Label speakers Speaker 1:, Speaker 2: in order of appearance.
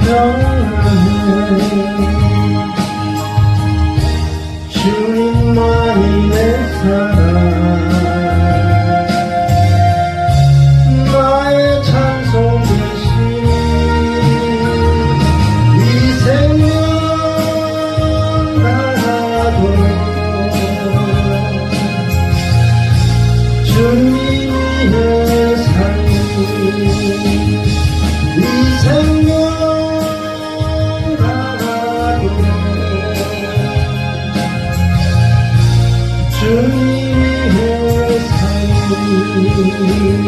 Speaker 1: 평안해 주님만이 내 사랑 나의 찬송 되시니 이 생명 나가도 주님이 내 삶이 이 생명 주님의 삶이